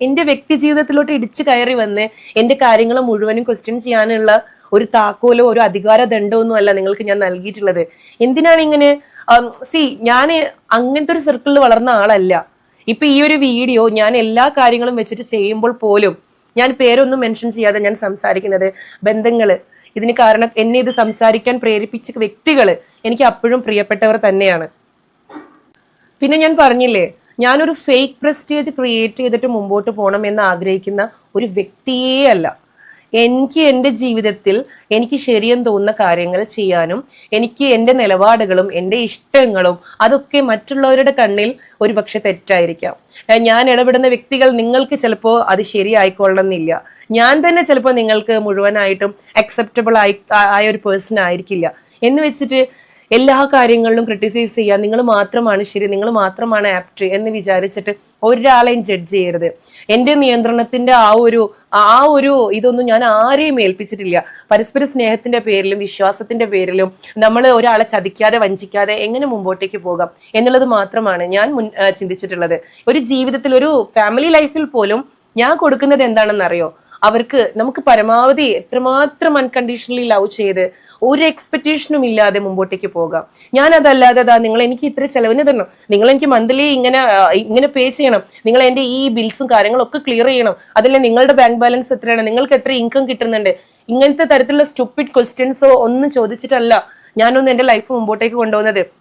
എന്റെ വ്യക്തി ജീവിതത്തിലോട്ട് ഇടിച്ചു കയറി വന്ന് എന്റെ കാര്യങ്ങൾ മുഴുവനും ക്വസ്റ്റ്യൻ ചെയ്യാനുള്ള ഒരു താക്കോലോ ഒരു അധികാര ദണ്ഡമൊന്നും അല്ല നിങ്ങൾക്ക് ഞാൻ നൽകിയിട്ടുള്ളത്. എന്തിനാണ് ഇങ്ങനെ? സി ഞാൻ അങ്ങനത്തെ ഒരു സർക്കിളിൽ വളർന്ന ആളല്ല. ഇപ്പൊ ഈ ഒരു വീഡിയോ ഞാൻ എല്ലാ കാര്യങ്ങളും വെച്ചിട്ട് ചെയ്യുമ്പോൾ പോലും ഞാൻ പേരൊന്നും മെൻഷൻ ചെയ്യാതെ ഞാൻ സംസാരിക്കുന്നത് ബന്ധങ്ങൾ. ഇതിന് കാരണം എന്നെ ഇത് സംസാരിക്കാൻ പ്രേരിപ്പിച്ച വ്യക്തികൾ എനിക്ക് അപ്പോഴും പ്രിയപ്പെട്ടവർ തന്നെയാണ്. പിന്നെ ഞാൻ പറഞ്ഞില്ലേ ഞാനൊരു ഫേക്ക് പ്രസ്റ്റേജ് ക്രിയേറ്റ് ചെയ്തിട്ട് മുമ്പോട്ട് പോകണം എന്ന് ആഗ്രഹിക്കുന്ന ഒരു വ്യക്തിയേ അല്ല. എനിക്ക് എന്റെ ജീവിതത്തിൽ എനിക്ക് ശരിയെന്ന് തോന്നുന്ന കാര്യങ്ങൾ ചെയ്യാനും എനിക്ക് എന്റെ നിലപാടുകളും എന്റെ ഇഷ്ടങ്ങളും അതൊക്കെ മറ്റുള്ളവരുടെ കണ്ണിൽ ഒരു പക്ഷെ തെറ്റായിരിക്കാം ഞാൻ ഇടപെടുന്ന വ്യക്തികൾ നിങ്ങൾക്ക് ചിലപ്പോൾ അത് ശരിയായിക്കൊള്ളണമെന്നില്ല. ഞാൻ തന്നെ ചിലപ്പോൾ നിങ്ങൾക്ക് മുഴുവനായിട്ടും അക്സെപ്റ്റബിൾ ആയി ആയ ഒരു പേഴ്സൺ ആയിരിക്കില്ല. എന്ന് വെച്ചിട്ട് എല്ലാ കാര്യങ്ങളിലും ക്രിട്ടിസൈസ് ചെയ്യുക നിങ്ങൾ മാത്രമാണ് ശരി നിങ്ങൾ മാത്രമാണ് ആപ്റ്റ് എന്ന് വിചാരിച്ചിട്ട് ഒരാളെയും ജഡ്ജ് ചെയ്യരുത്. എന്റെ നിയന്ത്രണത്തിന്റെ ആ ഒരു ആ ഒരു ഇതൊന്നും ഞാൻ ആരെയും ഏൽപ്പിച്ചിട്ടില്ല. പരസ്പര സ്നേഹത്തിന്റെ പേരിലും വിശ്വാസത്തിന്റെ പേരിലും നമ്മൾ ഒരാളെ ചതിക്കാതെ വഞ്ചിക്കാതെ എങ്ങനെ മുമ്പോട്ടേക്ക് പോകാം എന്നുള്ളത് മാത്രമാണ് ഞാൻ മുൻ ചിന്തിച്ചിട്ടുള്ളത്. ഒരു ജീവിതത്തിൽ ഒരു ഫാമിലി ലൈഫിൽ പോലും ഞാൻ കൊടുക്കുന്നത് എന്താണെന്നറിയോ? അവർക്ക് നമുക്ക് പരമാവധി എത്രമാത്രം അൺകണ്ടീഷണലി ലവ് ചെയ്ത് ഒരു എക്സ്പെക്റ്റേഷനും ഇല്ലാതെ മുമ്പോട്ടേക്ക് പോകാം. ഞാൻ അതല്ലാതെ അതാ നിങ്ങൾ എനിക്ക് ഇത്ര ചെലവിന് തരണം. നിങ്ങൾ എനിക്ക് മന്ത്ലി ഇങ്ങനെ ഇങ്ങനെ പേ ചെയ്യണം. നിങ്ങൾ എന്റെ ഈ ബിൽസും കാര്യങ്ങളും ഒക്കെ ക്ലിയർ ചെയ്യണം. അതല്ലേ നിങ്ങളുടെ ബാങ്ക് ബാലൻസ് എത്രയാണ്? നിങ്ങൾക്ക് എത്ര ഇൻകം കിട്ടുന്നുണ്ട്? ഇങ്ങനത്തെ തരത്തിലുള്ള സ്റ്റുപ്പിഡ് ക്വസ്റ്റ്യൻസോ ഒന്നും ചോദിച്ചിട്ടല്ല ഞാനൊന്ന് എന്റെ ലൈഫ് മുമ്പോട്ടേക്ക് കൊണ്ടുപോകുന്നത്.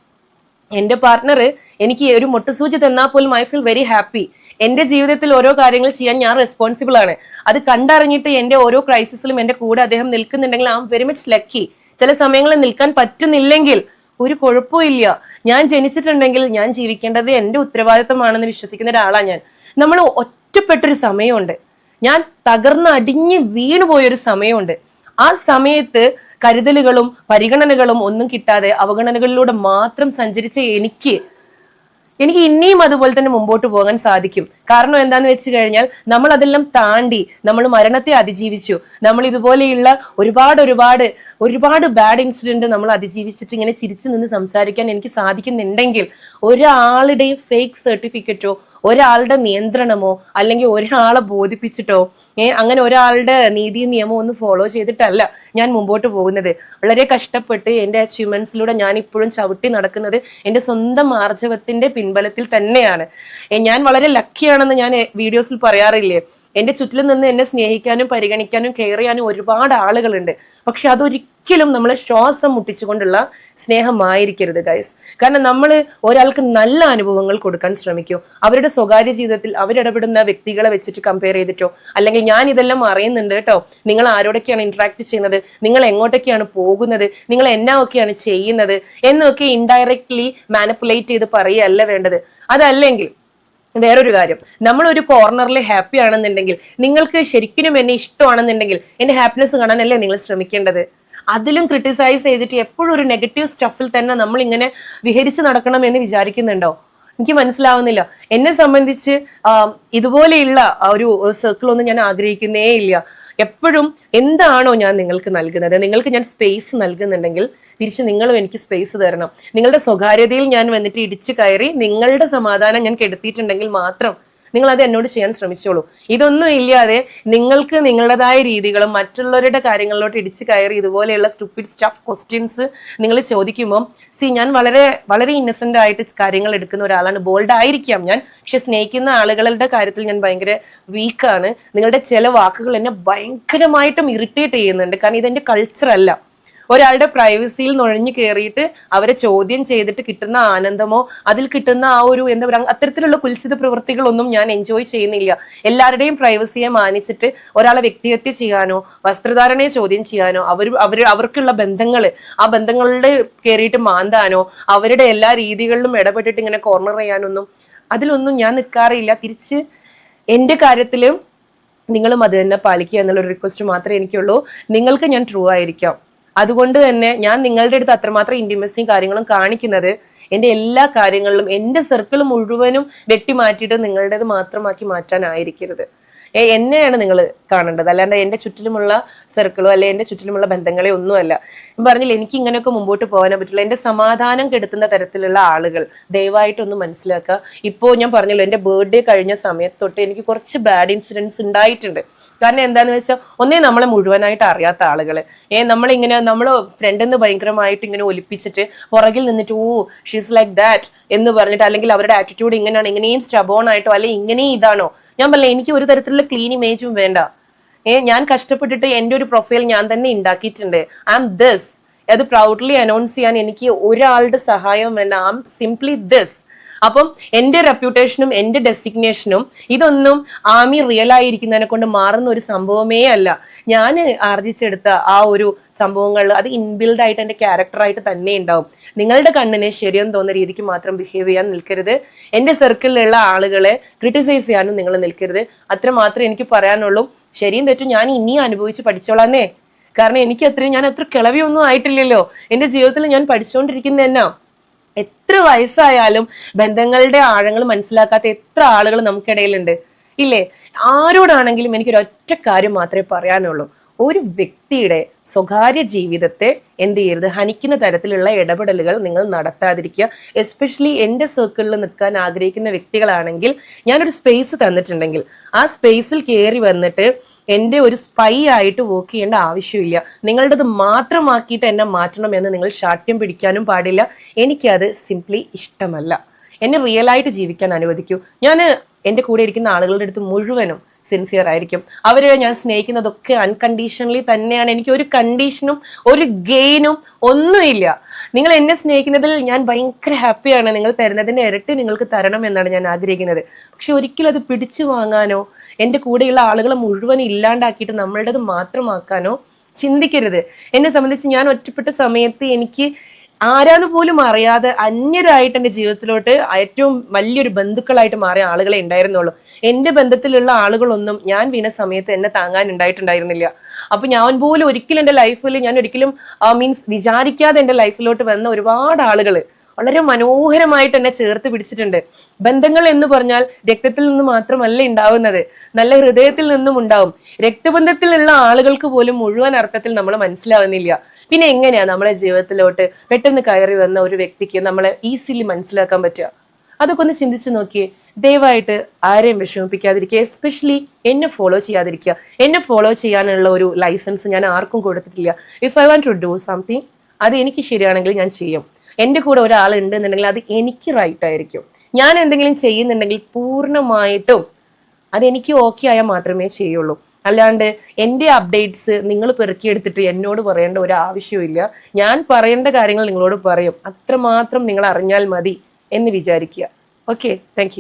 എന്റെ പാർട്ട്ണർ എനിക്ക് ഒരു മുട്ടുസൂചി തന്നാൽ പോലും ഐ ഫീൽ വെരി ഹാപ്പി എന്റെ ജീവിതത്തിൽ ഓരോ കാര്യങ്ങൾ ചെയ്യാൻ ഞാൻ റെസ്പോൺസിബിൾ ആണ്. അത് കണ്ടറിഞ്ഞിട്ട് എന്റെ ഓരോ ക്രൈസിസിലും എന്റെ കൂടെ അദ്ദേഹം നിൽക്കുന്നുണ്ടെങ്കിൽ I am very much lucky ചില സമയങ്ങളിൽ നിൽക്കാൻ പറ്റുന്നില്ലെങ്കിൽ ഒരു കുഴപ്പമില്ല ഞാൻ ജനിച്ചിട്ടുണ്ടെങ്കിൽ ഞാൻ ജീവിക്കേണ്ടത് എന്റെ ഉത്തരവാദിത്തമാണെന്ന് വിശ്വസിക്കുന്ന ഒരാളാണ് ഞാൻ. നമ്മൾ ഒറ്റപ്പെട്ടൊരു സമയമുണ്ട്. ഞാൻ തകർന്ന് അടിഞ്ഞ് വീണു പോയൊരു സമയമുണ്ട്. ആ സമയത്ത് കരുതലുകളും പരിഗണനകളും ഒന്നും കിട്ടാതെ അവഗണനകളിലൂടെ മാത്രം സഞ്ചരിച്ച എനിക്ക് എനിക്ക് ഇനിയും അതുപോലെ തന്നെ മുമ്പോട്ട് പോകാൻ സാധിക്കും. കാരണം എന്താന്ന് വെച്ച് കഴിഞ്ഞാൽ നമ്മൾ അതെല്ലാം താണ്ടി നമ്മൾ മരണത്തെ അതിജീവിച്ചു. നമ്മൾ ഇതുപോലെയുള്ള ഒരുപാട് ഒരുപാട് ഒരുപാട് ബാഡ് ഇൻസിഡന്റ് നമ്മൾ അതിജീവിച്ചിട്ട് ഇങ്ങനെ ചിരിച്ചു നിന്ന് സംസാരിക്കാൻ എനിക്ക് സാധിക്കുന്നുണ്ടെങ്കിൽ ഒരാളുടെയും ഫേക്ക് സർട്ടിഫിക്കറ്റോ ഒരാളുടെ നിയന്ത്രണമോ അല്ലെങ്കിൽ ഒരാളെ ബോധിപ്പിച്ചിട്ടോ ഏ അങ്ങനെ ഒരാളുടെ നീതി നിയമം ഒന്നും ഫോളോ ചെയ്തിട്ടല്ല ഞാൻ മുമ്പോട്ട് പോകുന്നത്. വളരെ കഷ്ടപ്പെട്ട് എന്റെ അച്ചീവ്മെന്റ്സിലൂടെ ഞാൻ ഇപ്പോഴും ചവിട്ടി നടക്കുന്നത് എന്റെ സ്വന്തം ആർജവത്തിന്റെ പിൻബലത്തിൽ തന്നെയാണ്. ഞാൻ വളരെ ലക്കിയാണെന്ന് ഞാൻ വീഡിയോസിൽ പറയാറില്ലേ? എന്റെ ചുറ്റിലും നിന്ന് എന്നെ സ്നേഹിക്കാനും പരിഗണിക്കാനും കെയർ ചെയ്യാനും ഒരുപാട് ആളുകളുണ്ട്. പക്ഷെ അതൊരിക്കലും നമ്മളെ ശ്വാസം മുട്ടിച്ചുകൊണ്ടുള്ള സ്നേഹമായിരിക്കരുത് ഗൈസ് കാരണം നമ്മൾ ഒരാൾക്ക് നല്ല അനുഭവങ്ങൾ കൊടുക്കാൻ ശ്രമിക്കൂ. അവരുടെ സ്വകാര്യ ജീവിതത്തിൽ അവരിടപെടുന്ന വ്യക്തികളെ വെച്ചിട്ട് കമ്പയർ ചെയ്തിട്ടോ അല്ലെങ്കിൽ ഞാൻ ഇതെല്ലാം അറിയുന്നുണ്ട് കേട്ടോ. നിങ്ങൾ ആരോടൊക്കെയാണ് ഇന്ററാക്ട് ചെയ്യുന്നത്? നിങ്ങൾ എങ്ങോട്ടൊക്കെയാണ് പോകുന്നത്? നിങ്ങൾ എന്നാ ഒക്കെയാണ് ചെയ്യുന്നത്? എന്നൊക്കെ ഇൻഡയറക്ട്ലി മാനിപ്പുലേറ്റ് ചെയ്ത് പറയുകയല്ല വേണ്ടത്. അതല്ലെങ്കിൽ വേറൊരു കാര്യം. നമ്മൾ ഒരു കോർണറിൽ ഹാപ്പി ആണെന്നുണ്ടെങ്കിൽ നിങ്ങൾക്ക് ശരിക്കും എന്നെ ഇഷ്ടമാണെന്നുണ്ടെങ്കിൽ എന്റെ ഹാപ്പിനെസ് കാണാനല്ലേ നിങ്ങൾ ശ്രമിക്കേണ്ടത്? അതിലും ക്രിട്ടിസൈസ് ചെയ്തിട്ട് എപ്പോഴും ഒരു നെഗറ്റീവ് സ്റ്റഫിൽ തന്നെ നമ്മൾ ഇങ്ങനെ വിഹരിച്ച് നടക്കണം എന്ന് വിചാരിക്കുന്നുണ്ടോ? എനിക്ക് മനസ്സിലാവുന്നില്ല. എന്നെ സംബന്ധിച്ച് ഇതുപോലെയുള്ള ഒരു സർക്കിൾ ഒന്നും ഞാൻ ആഗ്രഹിക്കുന്നേ ഇല്ല. എപ്പോഴും എന്താണോ ഞാൻ നിങ്ങൾക്ക് നൽകുന്നത്. നിങ്ങൾക്ക് ഞാൻ സ്പേസ് നൽകുന്നുണ്ടെങ്കിൽ തിരിച്ച് നിങ്ങളും എനിക്ക് സ്പേസ് തരണം. നിങ്ങളുടെ സ്വകാര്യതയിൽ ഞാൻ വന്നിട്ട് ഇടിച്ചു കയറി നിങ്ങളുടെ സമാധാനം ഞാൻ കെടുത്തിയിട്ടുണ്ടെങ്കിൽ മാത്രം നിങ്ങൾ അത് എന്നോട് ചെയ്യാൻ ശ്രമിച്ചോളൂ. ഇതൊന്നും ഇല്ലാതെ നിങ്ങൾക്ക് നിങ്ങളുടേതായ രീതികളും മറ്റുള്ളവരുടെ കാര്യങ്ങളിലോട്ട് ഇടിച്ചു കയറി ഇതുപോലെയുള്ള സ്റ്റുപ്പിഡ് സ്റ്റഫ് ക്വസ്റ്റ്യൻസ് നിങ്ങൾ ചോദിക്കുമ്പോൾ സി ഞാൻ വളരെ വളരെ ഇന്നസെന്റ് ആയിട്ട് കാര്യങ്ങൾ എടുക്കുന്ന ഒരാളാണ്. ബോൾഡ് ആയിരിക്കാം ഞാൻ. പക്ഷെ സ്നേഹിക്കുന്ന ആളുകളുടെ കാര്യത്തിൽ ഞാൻ ഭയങ്കര വീക്കാണ് നിങ്ങളുടെ ചില വാക്കുകൾ എന്നെ ഭയങ്കരമായിട്ടും ഇറിറ്റേറ്റ് ചെയ്യുന്നുണ്ട്. കാരണം ഇതെന്റെ കൾച്ചർ അല്ല. ഒരാളുടെ പ്രൈവസിയിൽ നുഴഞ്ഞു കയറിയിട്ട് അവരെ ചോദ്യം ചെയ്തിട്ട് കിട്ടുന്ന ആനന്ദമോ അതിൽ കിട്ടുന്ന ആ ഒരു എന്താ പറയുക അത്തരത്തിലുള്ള കുൽസിത പ്രവൃത്തികളൊന്നും ഞാൻ എൻജോയ് ചെയ്യുന്നില്ല. എല്ലാവരുടെയും പ്രൈവസിയെ മാനിച്ചിട്ട് ഒരാളെ വ്യക്തിഹത്യ ചെയ്യാനോ വസ്ത്രധാരണയെ ചോദ്യം ചെയ്യാനോ അവർ അവർ അവർക്കുള്ള ബന്ധങ്ങൾ ആ ബന്ധങ്ങളുടെ കയറിയിട്ട് മാന്താനോ അവരുടെ എല്ലാ രീതികളിലും ഇടപെട്ടിട്ട് ഇങ്ങനെ കോർണർ ചെയ്യാനൊന്നും അതിലൊന്നും ഞാൻ നിൽക്കാറില്ല തിരിച്ച് എന്റെ കാര്യത്തിലും നിങ്ങളും അത് തന്നെ പാലിക്കുക എന്നുള്ള റിക്വസ്റ്റ് മാത്രമേ എനിക്കുള്ളൂ. നിങ്ങൾക്ക് ഞാൻ ട്രൂ ആയിരിക്കാം. അതുകൊണ്ട് തന്നെ ഞാൻ നിങ്ങളുടെ അടുത്ത് അത്രമാത്രം ഇന്റിമസിയും കാര്യങ്ങളും കാണിക്കുന്നത് എന്റെ എല്ലാ കാര്യങ്ങളിലും എന്റെ സർക്കിൾ മുഴുവനും വെട്ടി മാറ്റിയിട്ട് നിങ്ങളുടേത് മാത്രമാക്കി മാറ്റാനായിരിക്കരുത്. എന്നെയാണ് നിങ്ങൾ കാണേണ്ടത്. അല്ലാണ്ട് എന്റെ ചുറ്റിലുമുള്ള സർക്കിളോ അല്ലെ എന്റെ ചുറ്റിലുമുള്ള ബന്ധങ്ങളെ ഒന്നുമല്ല. പറഞ്ഞില്ല എനിക്ക് ഇങ്ങനെയൊക്കെ മുമ്പോട്ട് പോകാനേ പറ്റില്ല എന്റെ സമാധാനം കെടുത്തുന്ന തരത്തിലുള്ള ആളുകൾ ദയവായിട്ടൊന്ന് മനസ്സിലാക്കുക. ഇപ്പോൾ ഞാൻ പറഞ്ഞല്ലോ എന്റെ ബർത്ത്ഡേ കഴിഞ്ഞ സമയത്ത് തൊട്ട് എനിക്ക് കുറച്ച് ബാഡ് ഇൻസിഡൻസ് ഉണ്ടായിട്ടുണ്ട്. കാരണം എന്താന്ന് വെച്ചാൽ ഒന്നേ നമ്മളെ മുഴുവനായിട്ട് അറിയാത്ത ആളുകൾ ഏ നമ്മളിങ്ങനെ നമ്മൾ ഫ്രണ്ടിൽ നിന്ന് ഭയങ്കരമായിട്ട് ഇങ്ങനെ ഒലിപ്പിച്ചിട്ട് പുറകിൽ നിന്നിട്ട് ഓ ഷീസ് ലൈക്ക് ദാറ്റ് എന്ന് പറഞ്ഞിട്ട് അല്ലെങ്കിൽ അവരുടെ ആറ്റിറ്റ്യൂഡ് ഇങ്ങനെയാണ് ഇങ്ങനെയും സ്റ്റബോൺ ആയിട്ടോ അല്ലെങ്കിൽ ഇങ്ങനെയും ഇതാണോ ഞാൻ പറഞ്ഞില്ല എനിക്ക് ഒരു തരത്തിലുള്ള ക്ലീൻ ഇമേജും വേണ്ട. ഏ ഞാൻ കഷ്ടപ്പെട്ടിട്ട് എന്റെ ഒരു പ്രൊഫൈൽ ഞാൻ തന്നെ ഉണ്ടാക്കിയിട്ടുണ്ട് ഐ ആം ദിസ് അത് പ്രൗഡ്ലി അനൗൺസ് ചെയ്യാൻ എനിക്ക് ഒരാളുടെ സഹായം വേണ്ട. ഐ ആം സിംപ്ലി ദിസ് അപ്പം എന്റെ റെപ്യൂട്ടേഷനും എന്റെ ഡെസിഗ്നേഷനും ഇതൊന്നും ആമി റിയൽ ആയിരിക്കുന്നതിനെ കൊണ്ട് മാറുന്ന ഒരു സംഭവമേ അല്ല. ഞാൻ ആർജിച്ചെടുത്ത ആ ഒരു സംഭവങ്ങൾ അത് ഇൻബിൽഡ് ആയിട്ട് എന്റെ ക്യാരക്ടറായിട്ട് തന്നെ ഉണ്ടാവും. നിങ്ങളുടെ കണ്ണിന് ശരിയെന്ന് തോന്നുന്ന രീതിക്ക് മാത്രം ബിഹേവ് ചെയ്യാൻ നിൽക്കരുത്. എന്റെ സർക്കിളിലുള്ള ആളുകളെ ക്രിട്ടിസൈസ് ചെയ്യാനും നിങ്ങൾ നിൽക്കരുത്. അത്ര മാത്രമേ എനിക്ക് പറയാനുള്ളൂ. ശരിയും തെറ്റും ഞാൻ ഇനിയും അനുഭവിച്ച് പഠിച്ചോളാന്നേ. കാരണം എനിക്ക് അത്രയും ഞാൻ അത്ര കിളവിയൊന്നും ആയിട്ടില്ലല്ലോ. എന്റെ ജീവിതത്തിൽ ഞാൻ പഠിച്ചുകൊണ്ടിരിക്കുന്ന എന്നാ എത്ര വയസ്സായാലും ബന്ധങ്ങളുടെ ആഴങ്ങൾ മനസ്സിലാക്കാത്ത എത്ര ആളുകൾ നമുക്കിടയിലുണ്ട്. ഇല്ലേ? ആരോടാണെങ്കിലും എനിക്കൊരു ഒറ്റ കാര്യം മാത്രമേ പറയാനുള്ളൂ. ഒരു വ്യക്തിയുടെ സ്വകാര്യ ജീവിതത്തെ എന്ത് ചെയ്യരുത്? ഹനിക്കുന്ന തരത്തിലുള്ള ഇടപെടലുകൾ നിങ്ങൾ നടത്താതിരിക്കുക. എസ്പെഷ്യലി എന്റെ സർക്കിളിൽ നിൽക്കാൻ ആഗ്രഹിക്കുന്ന വ്യക്തികളാണെങ്കിൽ ഞാനൊരു സ്പേസ് തന്നിട്ടുണ്ടെങ്കിൽ ആ സ്പേസിൽ കയറി വന്നിട്ട് എന്റെ ഒരു സ്പൈ ആയിട്ട് വർക്ക് ചെയ്യേണ്ട ആവശ്യമില്ല. നിങ്ങളുടേത് മാത്രമാക്കിയിട്ട് എന്നെ മാറ്റണം എന്ന് നിങ്ങൾ ശാഠ്യം പിടിക്കാനും പാടില്ല. എനിക്കത് സിംപ്ലി ഇഷ്ടമല്ല. എന്നെ റിയലായിട്ട് ജീവിക്കാൻ അനുവദിക്കൂ. ഞാൻ എന്റെ കൂടെ ഇരിക്കുന്ന ആളുകളുടെ അടുത്ത് മുഴുവനും സിൻസിയർ ആയിരിക്കും. അവരെ ഞാൻ സ്നേഹിക്കുന്നതൊക്കെ അൺകണ്ടീഷണലി തന്നെയാണ്. എനിക്ക് ഒരു കണ്ടീഷനും ഒരു ഗെയിനും ഒന്നുമില്ല. നിങ്ങൾ എന്നെ സ്നേഹിക്കുന്നതിൽ ഞാൻ ഭയങ്കര ഹാപ്പിയാണ് നിങ്ങൾ തരുന്നതിന്റെ ഇരട്ടി നിങ്ങൾക്ക് തരണം എന്നാണ് ഞാൻ ആഗ്രഹിക്കുന്നത്. പക്ഷെ ഒരിക്കലും അത് പിടിച്ചു വാങ്ങാനോ എന്റെ കൂടെയുള്ള ആളുകളെ മുഴുവൻ ഇല്ലാണ്ടാക്കിയിട്ട് നമ്മളുടേത് മാത്രമാക്കാനോ ചിന്തിക്കരുത്. എന്നെ സംബന്ധിച്ച് ഞാൻ ഒറ്റപ്പെട്ട സമയത്ത് എനിക്ക് ആരാന്ന് പോലും അറിയാതെ അന്യരായിട്ട് എന്റെ ജീവിതത്തിലോട്ട് ഏറ്റവും വലിയൊരു ബന്ധുക്കളായിട്ട് മാറിയ ആളുകളെ ഉണ്ടായിരുന്നുള്ളൂ. എന്റെ ബന്ധത്തിലുള്ള ആളുകളൊന്നും ഞാൻ വീണ സമയത്ത് എന്നെ താങ്ങാൻ ഉണ്ടായിട്ടുണ്ടായിരുന്നില്ല. അപ്പൊ ഞാൻ പോലും ഒരിക്കലും എന്റെ ലൈഫിൽ ഞാൻ ഒരിക്കലും മീൻസ് വിചാരിക്കാതെ എന്റെ ലൈഫിലോട്ട് വന്ന ഒരുപാട് ആളുകൾ വളരെ മനോഹരമായിട്ട് എന്നെ ചേർത്ത് പിടിച്ചിട്ടുണ്ട്. ബന്ധങ്ങൾ എന്ന് പറഞ്ഞാൽ രക്തത്തിൽ നിന്ന് മാത്രമല്ല ഉണ്ടാവുന്നത്. നല്ല ഹൃദയത്തിൽ നിന്നും ഉണ്ടാവും. രക്തബന്ധത്തിലുള്ള ആളുകൾക്ക് പോലും മുഴുവൻ അർത്ഥത്തിൽ നമ്മൾ മനസ്സിലാവുന്നില്ല. പിന്നെ എങ്ങനെയാ നമ്മളെ ജീവിതത്തിലോട്ട് പെട്ടെന്ന് കയറി വന്ന ഒരു വ്യക്തിക്ക് നമ്മളെ ഈസിലി മനസ്സിലാക്കാൻ പറ്റുക? അതൊക്കെ ഒന്ന് ചിന്തിച്ചു നോക്കിയേ ദയവായിട്ട് ആരെയും വിഷമിപ്പിക്കാതിരിക്കുക. എസ്പെഷ്യലി എന്നെ ഫോളോ ചെയ്യാതിരിക്കുക. എന്നെ ഫോളോ ചെയ്യാനുള്ള ഒരു ലൈസൻസ് ഞാൻ ആർക്കും കൊടുത്തിട്ടില്ല. If I want to do something അത് എനിക്ക് ശരിയാണെങ്കിൽ ഞാൻ ചെയ്യും. എന്റെ കൂടെ ഒരാൾ ഉണ്ടെന്നുണ്ടെങ്കിൽ അത് എനിക്ക് റൈറ്റ് ആയിരിക്കും. ഞാൻ എന്തെങ്കിലും ചെയ്യുന്നുണ്ടെങ്കിൽ പൂർണമായിട്ടും അതെനിക്ക് ഓക്കെ ആയാൽ മാത്രമേ ചെയ്യുള്ളൂ. അല്ലാണ്ട് എന്റെ അപ്ഡേറ്റ്സ് നിങ്ങൾ പെറുക്കിയെടുത്തിട്ട് എന്നോട് പറയേണ്ട ഒരു ആവശ്യമില്ല ഞാൻ പറയേണ്ട കാര്യങ്ങൾ നിങ്ങളോട് പറയും. അത്രമാത്രം നിങ്ങൾ അറിഞ്ഞാൽ മതി എന്ന് വിചാരിക്കുക. Okay thank